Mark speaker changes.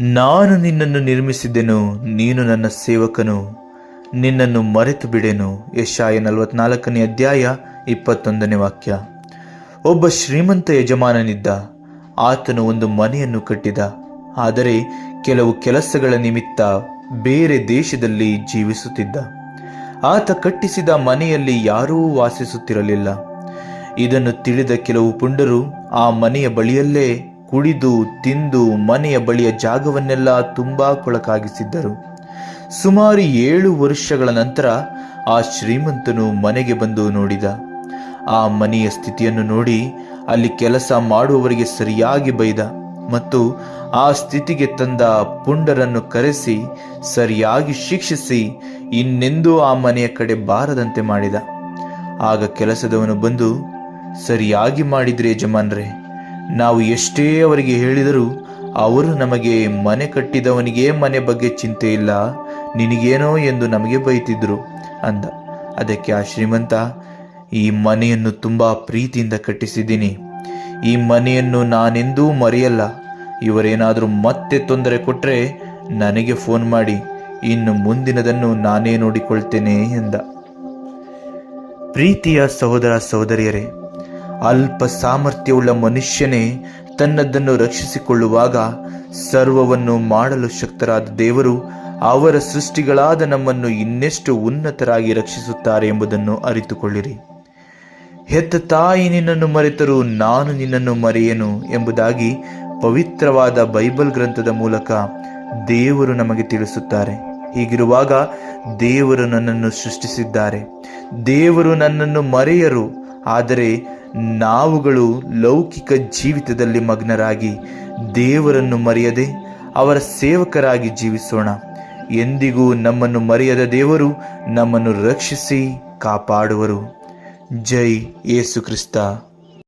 Speaker 1: ನಾನು ನಿನ್ನನ್ನು ನಿರ್ಮಿಸಿದ್ದೆನು, ನೀನು ನನ್ನ ಸೇವಕನು. ನಿನ್ನನ್ನು ಮರೆತು ಬಿಡೆನು ಯಶಾಯ ನಲವತ್ನಾಲ್ಕನೇ ಅಧ್ಯಾಯ ಇಪ್ಪತ್ತೊಂದನೇ ವಾಕ್ಯ. ಒಬ್ಬ ಶ್ರೀಮಂತ ಯಜಮಾನನಿದ್ದ. ಆತನು ಒಂದು ಮನೆಯನ್ನು ಕಟ್ಟಿದ. ಆದರೆ ಕೆಲವು ಕೆಲಸಗಳ ನಿಮಿತ್ತ ಬೇರೆ ದೇಶದಲ್ಲಿ ಜೀವಿಸುತ್ತಿದ್ದ. ಆತ ಕಟ್ಟಿಸಿದ ಮನೆಯಲ್ಲಿ ಯಾರೂ ವಾಸಿಸುತ್ತಿರಲಿಲ್ಲ. ಇದನ್ನು ತಿಳಿದ ಕೆಲವು ಪುಂಡರು ಆ ಮನೆಯ ಬಳಿಯಲ್ಲೇ ಕುಡಿದು, ತಿಂದು, ಮನೆಯ ಬಳಿಯ ಜಾಗವನ್ನೆಲ್ಲ ತುಂಬಾ ಕೊಳಕಾಗಿಸಿದ್ದರು. ಸುಮಾರು ಏಳು ವರ್ಷಗಳ ನಂತರ ಆ ಶ್ರೀಮಂತನು ಮನೆಗೆ ಬಂದು ನೋಡಿದ. ಆ ಮನೆಯ ಸ್ಥಿತಿಯನ್ನು ನೋಡಿ ಅಲ್ಲಿ ಕೆಲಸ ಮಾಡುವವರಿಗೆ ಸರಿಯಾಗಿ ಬೈದ ಮತ್ತು ಆ ಸ್ಥಿತಿಗೆ ತಂದ ಪುಂಡರನ್ನು ಕರೆಸಿ ಸರಿಯಾಗಿ ಶಿಕ್ಷಿಸಿ ಇನ್ನೆಂದೂ ಆ ಮನೆಯ ಕಡೆ ಬಾರದಂತೆ ಮಾಡಿದ. ಆಗ ಕೆಲಸದವನು ಬಂದು, ಸರಿಯಾಗಿ ಮಾಡಿದ್ರೆ ಯಜಮಾನ್ರೆ ನಾವು ಎಷ್ಟೇ ಅವರಿಗೆ ಹೇಳಿದರೂ ಅವರು ನಮಗೆ ಮನೆ ಕಟ್ಟಿದವನಿಗೆ ಮನೆ ಬಗ್ಗೆ ಚಿಂತೆ ಇಲ್ಲ, ನಿನಗೇನೋ ಎಂದು ನಮಗೆ ಬೈತಿದ್ರು ಅಂದ. ಅದಕ್ಕೆ ಆ ಶ್ರೀಮಂತ, ಈ ಮನೆಯನ್ನು ತುಂಬ ಪ್ರೀತಿಯಿಂದ ಕಟ್ಟಿಸಿದ್ದೀನಿ. ಈ ಮನೆಯನ್ನು ನಾನೆಂದೂ ಮರೆಯಲ್ಲ. ಇವರೇನಾದರೂ ಮತ್ತೆ ತೊಂದರೆ ಕೊಟ್ಟರೆ ನನಗೆ ಫೋನ್ ಮಾಡಿ, ಇನ್ನು ಮುಂದಿನದನ್ನು ನಾನೇ ನೋಡಿಕೊಳ್ತೇನೆ ಎಂದ. ಪ್ರೀತಿಯ ಸಹೋದರ ಸಹೋದರಿಯರೇ ಅಲ್ಪ ಸಾಮರ್ಥ್ಯವುಳ್ಳ ಮನುಷ್ಯನೇ ತನ್ನದನ್ನು ರಕ್ಷಿಸಿಕೊಳ್ಳುವಾಗ ಸರ್ವವನ್ನು ಮಾಡಲು ಶಕ್ತರಾದ ದೇವರು ಅವರ ಸೃಷ್ಟಿಗಳಾದ ನಮ್ಮನ್ನು ಇನ್ನೆಷ್ಟು ಉನ್ನತರಾಗಿ ರಕ್ಷಿಸುತ್ತಾರೆ ಎಂಬುದನ್ನು ಅರಿತುಕೊಳ್ಳಿರಿ. ಹೆತ್ತ ತಾಯಿ ನಿನ್ನನ್ನು ಮರೆತರೂ ನಾನು ನಿನ್ನನ್ನು ಮರೆಯೇನು ಎಂಬುದಾಗಿ ಪವಿತ್ರವಾದ ಬೈಬಲ್ ಗ್ರಂಥದ ಮೂಲಕ ದೇವರು ನಮಗೆ ತಿಳಿಸುತ್ತಾರೆ. ಹೀಗಿರುವಾಗ ದೇವರು ನನ್ನನ್ನು ಸೃಷ್ಟಿಸಿದ್ದಾರೆ. ದೇವರು ನನ್ನನ್ನು ಮರೆಯರು. ಆದರೆ ನಾವುಗಳು ಲೌಕಿಕ ಜೀವಿತದಲ್ಲಿ ಮಗ್ನರಾಗಿ ದೇವರನ್ನು ಮರೆಯದೆ ಅವರ ಸೇವಕರಾಗಿ ಜೀವಿಸೋಣ. ಎಂದಿಗೂ ನಮ್ಮನ್ನು ಮರೆಯದ ದೇವರು ನಮ್ಮನ್ನು ರಕ್ಷಿಸಿ ಕಾಪಾಡುವರು. ಜೈ ಯೇಸು ಕ್ರಿಸ್ತ.